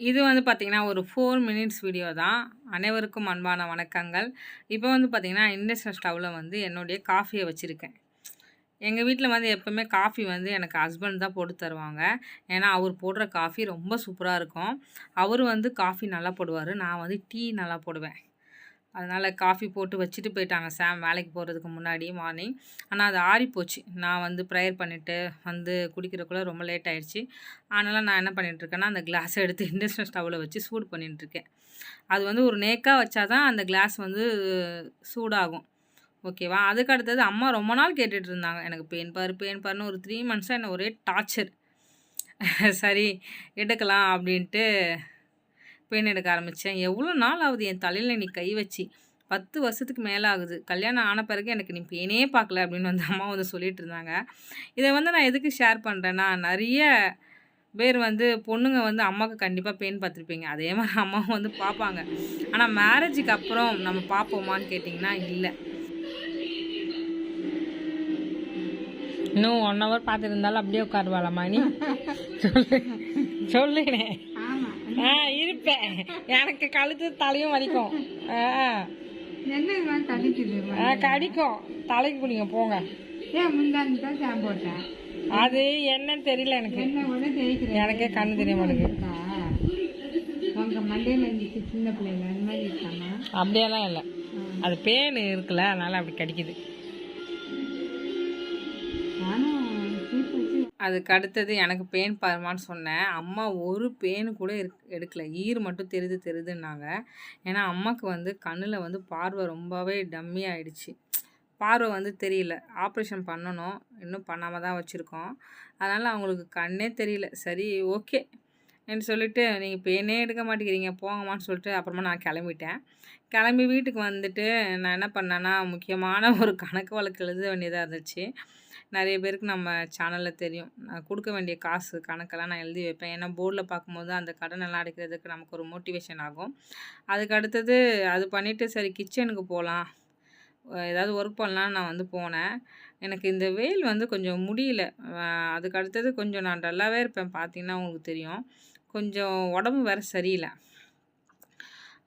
இது வந்து பார்த்திங்கன்னா ஒரு ஃபோர் மினிட்ஸ் வீடியோ தான். அனைவருக்கும் அன்பான வணக்கங்கள். இப்போ வந்து பார்த்திங்கன்னா இண்டக்ஷன் ஸ்டவ்வில் வந்து என்னுடைய காஃபியை வச்சுருக்கேன். எங்கள் வீட்டில் வந்து எப்போவுமே காஃபி வந்து எனக்கு ஹஸ்பண்ட் தான் போட்டு தருவாங்க. ஏன்னா அவர் போடுற காஃபி ரொம்ப சூப்பராக இருக்கும். அவர் வந்து காஃபி நல்லா போடுவார். நான் வந்து டீ நல்லா போடுவேன். அதனால் காஃபி போட்டு வச்சுட்டு போயிட்டாங்க சாம் வேலைக்கு போகிறதுக்கு முன்னாடி மார்னிங். ஆனால் அது ஆறிப்போச்சு. நான் வந்து ப்ரேயர் பண்ணிவிட்டு வந்து குடிக்கிறக்குள்ளே ரொம்ப லேட் ஆயிடுச்சு. அதனால் நான் என்ன பண்ணிகிட்ருக்கேன்னா அந்த கிளாஸை எடுத்து இண்டக்ஷன் ஸ்டவ்வில் வச்சு சூடு பண்ணிகிட்ருக்கேன் அது வந்து ஒரு நேக்காக வச்சா தான் அந்த கிளாஸ் வந்து சூடாகும். ஓகேவா? அதுக்கு அடுத்தது அம்மா ரொம்ப நாள் கேட்டுட்டு இருந்தாங்க. எனக்கு பெயின் பாரு பெயின் பாருன்னு ஒரு த்ரீ மந்த்ஸாக என்ன ஒரே டார்ச்சர் சரி எடுக்கலாம் அப்படின்ட்டு பெயின் எடுக்க ஆரம்பித்தேன் எவ்வளோ நாள் ஆகுது என் தலையில் நீ கை வச்சு? பத்து வருஷத்துக்கு மேலே ஆகுது. கல்யாணம் ஆன பிறகு எனக்கு நீ பெயினே பார்க்கல அப்படின்னு வந்து அம்மா வந்து சொல்லிட்டு இருந்தாங்க. இதை வந்து நான் எதுக்கு ஷேர் பண்ணுறேன்னா நிறைய பேர் வந்து பொண்ணுங்க வந்து அம்மாவுக்கு கண்டிப்பாக பெயின் பார்த்துருப்பீங்க. அதே மாதிரி அம்மாவும் வந்து பார்ப்பாங்க. ஆனால் மேரேஜுக்கு அப்புறம் நம்ம பார்ப்போமான்னு கேட்டிங்கன்னா இல்லை. இன்னும் ஒன் ஹவர் பார்த்துருந்தாலும் அப்படியே உட்காருவாளம்மா நீ சொல்லு. சொல்லுனேன் ஆ இருப்பேன். எனக்கு கழுத்து தலையும் வலிக்கும். ஆ. கடிக்கும். தலைக்கு குடிங்க போங்க. அது என்னன்னு தெரியல எனக்கு. எனக்கே கண்ணு தெரிய மாட்டேங்குது அப்படியெல்லாம் இல்லை. அது பேன் இருக்குல்ல அதனால அப்படி கடிக்குது. அதுக்கு அடுத்தது எனக்கு பேன் பாருமான்னு சொன்னேன். அம்மா ஒரு பேனு கூட இருக் எடுக்கல. ஈர் மட்டும் தெரிது தெரிதுன்னாங்க. ஏன்னா அம்மாவுக்கு வந்து கண்ணில் வந்து பார்வை ரொம்பவே டம்மி ஆயிடுச்சு. பார்வை வந்து தெரியல. ஆப்ரேஷன் பண்ணணும். இன்னும் பண்ணாமல் தான் வச்சுருக்கோம். அதனால் அவங்களுக்கு கண்ணே தெரியல. சரி ஓகே. என்று சொல்லிட்டு நீங்கள் பேனே எடுக்க மாட்டேங்கிறீங்க. போங்கம்மான்னு சொல்லிட்டு அப்புறமா நான் கிளம்பிட்டேன். கிளம்பி வீட்டுக்கு வந்துட்டு நான் என்ன பண்ணேன்னா முக்கியமான ஒரு கணக்கு வழக்கு எழுத வேண்டியதாக இருந்துச்சு. நிறைய பேருக்கு நம்ம சேனலில் தெரியும். நான் கொடுக்க வேண்டிய காசு கணக்கெல்லாம் நான் எழுதி வைப்பேன். ஏன்னா போர்டில் பார்க்கும்போது அந்த கடன் எல்லாம் அடைக்கிறதுக்கு நமக்கு ஒரு மோட்டிவேஷன் ஆகும். அதுக்கு அடுத்தது அது பண்ணிவிட்டு சரி கிச்சனுக்கு போகலாம் ஏதாவது ஒர்க் பண்ணலான்னு நான் வந்து போனேன். எனக்கு இந்த வெயில் வந்து கொஞ்சம் முடியல. அதுக்கு அடுத்தது கொஞ்சம் நான் டல்லாகவே இருப்பேன். பார்த்தீங்கன்னா உங்களுக்கு தெரியும். கொஞ்சம் உடம்பு வேறு சரியில்லை.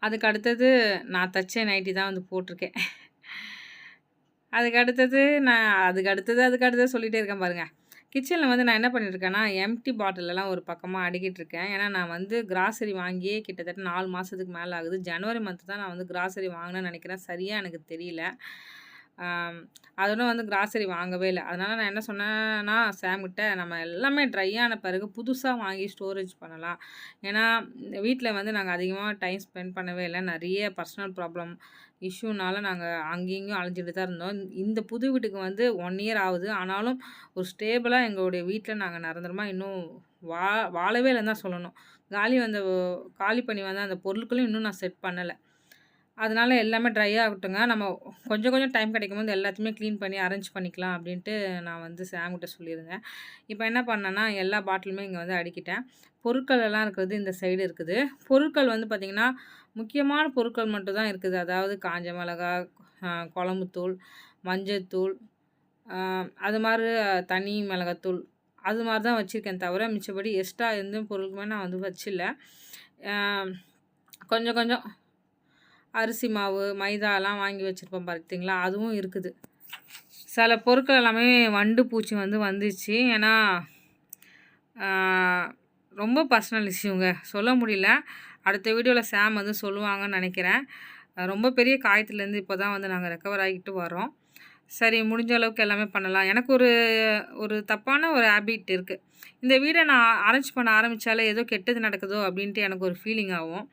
அதுக்கு அடுத்தது நான் தச்ச நைட்டி தான் வந்து போட்டிருக்கேன். அதுக்கு அடுத்தது நான் அதுக்கு அடுத்தது அதுக்கு அடுத்தது சொல்லிகிட்டே இருக்கேன் பாருங்கள் கிச்சனில் வந்து நான் என்ன பண்ணியிருக்கேன்னா எம்டி பாட்டிலெல்லாம் ஒரு பக்கமாக அடுக்கிட்டு இருக்கேன். ஏன்னா நான் வந்து கிராசரி வாங்கியே கிட்டத்தட்ட நாலு மாதத்துக்கு மேலே ஆகுது. ஜனவரி மந்த்து தான் நான் வந்து கிராசரி வாங்கினேன்னு நினைக்கிறேன். சரியாக எனக்கு தெரியல. அதோட வந்து கிராசரி வாங்கவே இல்லை. அதனால் நான் என்ன சொன்னேன்னா சாம்கிட்ட நம்ம எல்லாமே ட்ரை ஆன பிறகு புதுசாக வாங்கி ஸ்டோரேஜ் பண்ணலாம். ஏன்னா வீட்டில் வந்து நாங்கள் அதிகமாக டைம் ஸ்பெண்ட் பண்ணவே இல்லை. நிறைய பர்சனல் ப்ராப்ளம் இஷ்யூனால நாங்கள் அங்கேயும் அலைஞ்சிட்டு தான் இருந்தோம். இந்த புது வீட்டுக்கு வந்து ஒன் இயர் ஆகுது. ஆனாலும் ஒரு ஸ்டேபிளாக எங்களுடைய வீட்டில் நாங்கள் நிரந்தரமாக இன்னும் வா வாழவே இல்லைன்னு தான் சொல்லணும். காலி வந்த காலி பண்ணி வந்த அந்த பொருட்களும் இன்னும் நான் செட் பண்ணலை. அதனால் எல்லாமே ட்ரை ஆகட்டுங்க. நம்ம கொஞ்சம் கொஞ்சம் டைம் கிடைக்கும் போது எல்லாத்தையுமே க்ளீன் பண்ணி அரேஞ்ச் பண்ணிக்கலாம் அப்படின்ட்டு நான் வந்து சாம்கிட்ட சொல்லியிருந்தேன். இப்போ என்ன பண்ணேன்னா எல்லா பாட்டிலுமே இங்கே வந்து அடிக்கிட்டேன். பொருட்கள் எல்லாம் இருக்கிறது இந்த சைடு இருக்குது. பொருட்கள் வந்து பார்த்திங்கன்னா முக்கியமான பொருட்கள் மட்டும் தான் இருக்குது. அதாவது காஞ்ச மிளகா குழம்புத்தூள் மஞ்சத்தூள் அது மாதிரி தனி மிளகாத்தூள் அது மாதிரி தான் வச்சுருக்கேன் தவிர மிச்சப்படி எக்ஸ்ட்ரா எந்த பொருளுக்குமே நான் வந்து வச்சில்ல. கொஞ்சம் கொஞ்சம் அரிசி மாவு மைதாலாம் வாங்கி வச்சுருப்போம் பார்த்தீங்களா அதுவும் இருக்குது. சில பொருட்கள் எல்லாமே வண்டு பூச்சி வந்து வந்துச்சு. ஏன்னா ரொம்ப பர்சனல் இஷ்யூங்க சொல்ல முடியல. அடுத்த வீடியோவில் சாம் வந்து சொல்லுவாங்கன்னு நினைக்கிறேன். ரொம்ப பெரிய காயத்துலேருந்து இப்போ தான் வந்து நாங்கள் ரெக்கவர் ஆகிட்டு வரோம் சரி முடிஞ்ச அளவுக்கு எல்லாமே பண்ணலாம். எனக்கு ஒரு ஒரு தப்பான ஒரு ஹேபிட் இருக்குது இந்த வீடை நான் அரேஞ்ச் பண்ண ஆரம்பித்தாலே ஏதோ கெட்டது நடக்குதோ அப்படின்ட்டு எனக்கு ஒரு ஃபீலிங் ஆகும்.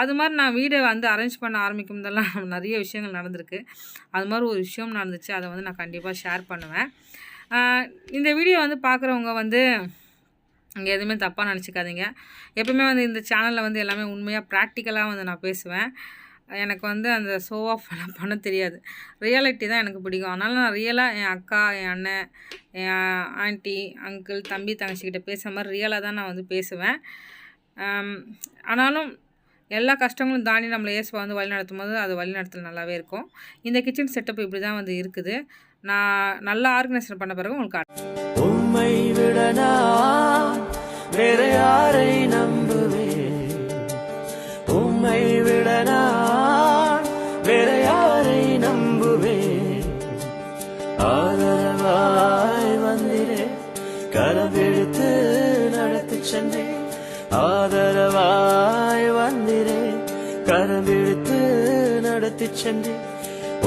அது மாதிரி நான் வீடை வந்து அரேஞ்ச் பண்ண ஆரம்பிக்கும் போதெல்லாம் நிறைய விஷயங்கள் நடந்திருக்கு. அது மாதிரி ஒரு விஷயம் நடந்துச்சு. அதை வந்து நான் கண்டிப்பாக ஷேர் பண்ணுவேன். இந்த வீடியோ வந்து பார்க்குறவங்க வந்து இங்கே எதுவுமே தப்பாக நினச்சிக்காதீங்க. எப்பவுமே வந்து இந்த சேனலில் வந்து எல்லாமே உண்மையாக ப்ராக்டிக்கலாக வந்து நான் பேசுவேன். எனக்கு வந்து அந்த ஷோ ஆஃப் எல்லாம் பண்ண தெரியாது. ரியாலிட்டி தான் எனக்கு பிடிக்கும். அதனால் நான் ரியலாக என் அக்கா என் அண்ணன் என் ஆண்டி அங்கிள் தம்பி தங்கச்சிக்கிட்ட பேசுகிற மாதிரி ரியலாக தான் நான் வந்து பேசுவேன். ஆனாலும் எல்லா கஷ்டங்களும் தாண்டி நம்மளை இயேசுவை வந்து வழி நடத்தும் போது அது வழி நடத்தல் நல்லாவே இருக்கும். இந்த கிச்சன் செட்டப் இப்படி தான் வந்து இருக்குது. நான் நல்லா ஆர்கனைசேஷன் பண்ண பிறகு உங்களுக்கு வேற யாரை ஆதரவாய் வந்திரே கரவெடுத்து நடத்தி சென்றேன் ஆதரவாய் வந்திரே கரவெடுத்து நடத்தி சென்றேன்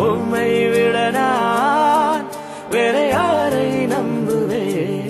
உம்மை விட நான் வேற யாரை நம்புவேன்